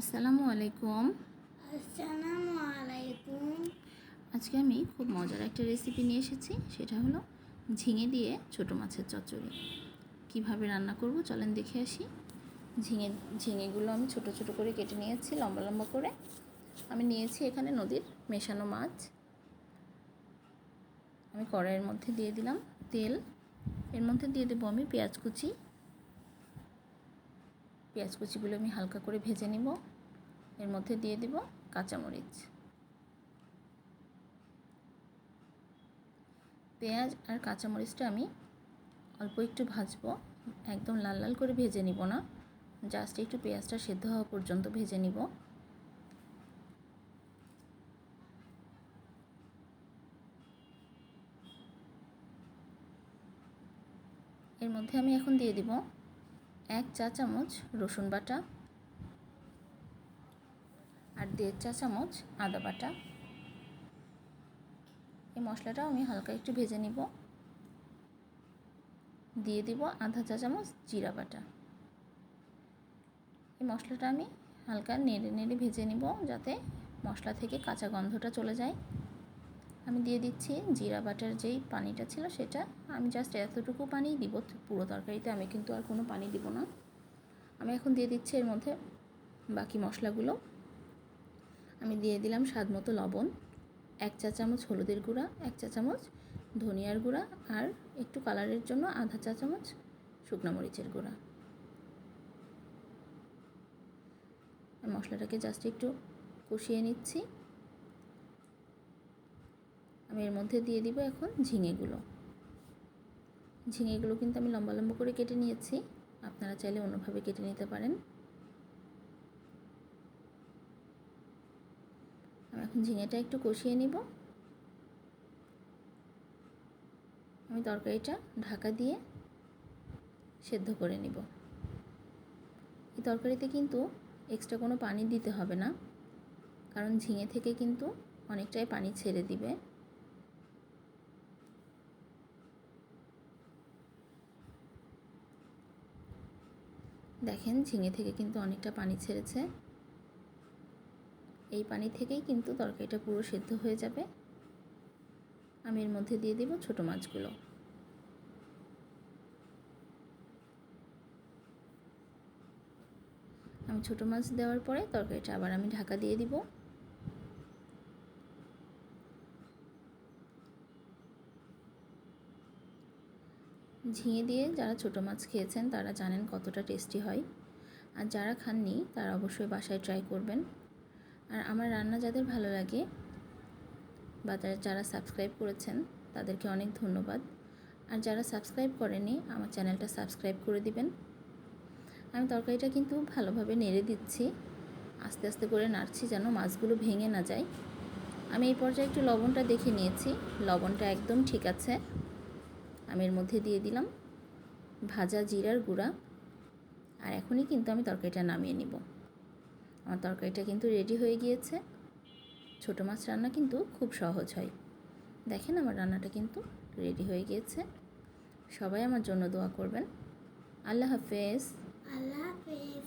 আসসালামু আলাইকুম। আসসালামু আলাইকুম। আজকে আমি খুব মজার একটা রেসিপি নিয়ে এসেছি সেটা হলো ঝিঙে দিয়ে ছোটো মাছের চচ্চড়ি। কীভাবে রান্না করব চলেন দেখে আসি। ঝিঙে ঝিঙেগুলো আমি ছোট ছোট করে কেটে নিয়েছি লম্বা লম্বা করে। আমি নিয়েছি এখানে নদীর মেশানো মাছ। আমি কড়াইয়ের মধ্যে দিয়ে দিলাম তেল। এর মধ্যে দিয়ে দেবো আমি পেঁয়াজ কুচি। পেঁয়াজ কুচিগুলো আমি হালকা করে ভেজে নিব। এর মধ্যে দিয়ে দিব কাঁচামরিচ। পেঁয়াজ আর কাঁচামরিচটা আমি অল্প একটু ভাজবো। একদম লাল লাল করে ভেজে নিব না। জাস্ট একটু পেঁয়াজটা সেদ্ধ হওয়া পর্যন্ত ভেজে নিব। এর মধ্যে আমি এখন দিয়ে দিব এক চা চামচ রসুন বাটা আর দেড় চা চামচ আদা বাটা। এই মশলাটাও আমি হালকা একটু ভেজে নিব। দিয়ে দিব আধা চা চামচ জিরা বাটা। এই মশলাটা আমি হালকা নেড়ে নেড়ে ভেজে নিব যাতে মশলা থেকে কাঁচা গন্ধটা চলে যায়। আমি দিয়ে দিচ্ছি জিরা বাটার যেই পানিটা ছিল সেটা। আমি জাস্ট এতটুকু পানি দিব, পুরো তরকারিতে আমি কিন্তু আর কোনো পানি দিব না। আমি এখন দিয়ে দিচ্ছি এর মধ্যে বাকি মশলাগুলো। আমি দিয়ে দিলাম স্বাদ মতো লবণ, এক চা চামচ হলুদের গুঁড়া, এক চা চামচ ধনিয়ার গুঁড়া আর একটু কালারের জন্য আধা চা চামচ শুকনো মরিচের গুঁড়া। মশলাটাকে জাস্ট একটু কষিয়ে নিচ্ছি। আমি এর মধ্যে দিয়ে দিব এখন ঝিঙেগুলো। ঝিঙেগুলো কিন্তু আমি লম্বা লম্বা করে কেটে নিয়েছি। আপনারা চাইলে অন্যভাবে কেটে নিতে পারেন। আমি এখন ঝিঙেটা একটু কষিয়ে নিব। আমি তরকারিটা ঢাকা দিয়ে সেদ্ধ করে নিব। এই তরকারিতে কিন্তু এক্সট্রা কোনো পানি দিতে হবে না। কারণ ঝিঙে থেকে কিন্তু অনেকটাই পানি ছেড়ে দিবে। দেখেন, ঝিঙে থেকে কিন্তু অনেকটা পানি ছেড়েছে। এই পানি থেকেই কিন্তু তরকারিটা পুরো সেদ্ধ হয়ে যাবে। আমি এর মধ্যে দিয়ে দেব ছোট মাছগুলো। আমি ছোট মাছ দেওয়ার পরে তরকারিটা আবার আমি ঢাকা দিয়ে দিব। ঝিঙে দিয়ে যারা ছোটো মাছ খেয়েছেন তারা জানেন কতটা টেস্টি হয়। আর যারা খাননি, তারা অবশ্যই বাসায় ট্রাই করবেন। আর আমার রান্না যাদের ভালো লাগে বা যারা সাবস্ক্রাইব করেছেন, তাদেরকে অনেক ধন্যবাদ। আর যারা সাবস্ক্রাইব করেনি, আমার চ্যানেলটা সাবস্ক্রাইব করে দিবেন। আমি তরকারিটা কিন্তু ভালোভাবে নেড়ে দিচ্ছি। আস্তে আস্তে করে নাড়ছি যেন মাছগুলো ভেঙে না যায়। আমি এই পর্যায়ে একটু লবণটা দেখে নিয়েছি। লবণটা একদম ঠিক আছে। আমি এর মধ্যে দিয়ে দিলাম ভাজা জিরার গুঁড়া। আর এখনই কিন্তু আমি তরকারিটা নামিয়ে নিব। আমার তরকারিটা কিন্তু রেডি হয়ে গিয়েছে। ছোটো মাছ রান্না কিন্তু খুব সহজ হয়। দেখেন আমার রান্নাটা কিন্তু রেডি হয়ে গিয়েছে। সবাই আমার জন্য দোয়া করবেন। আল্লাহ হাফেজ। আল্লাহ হাফেজ।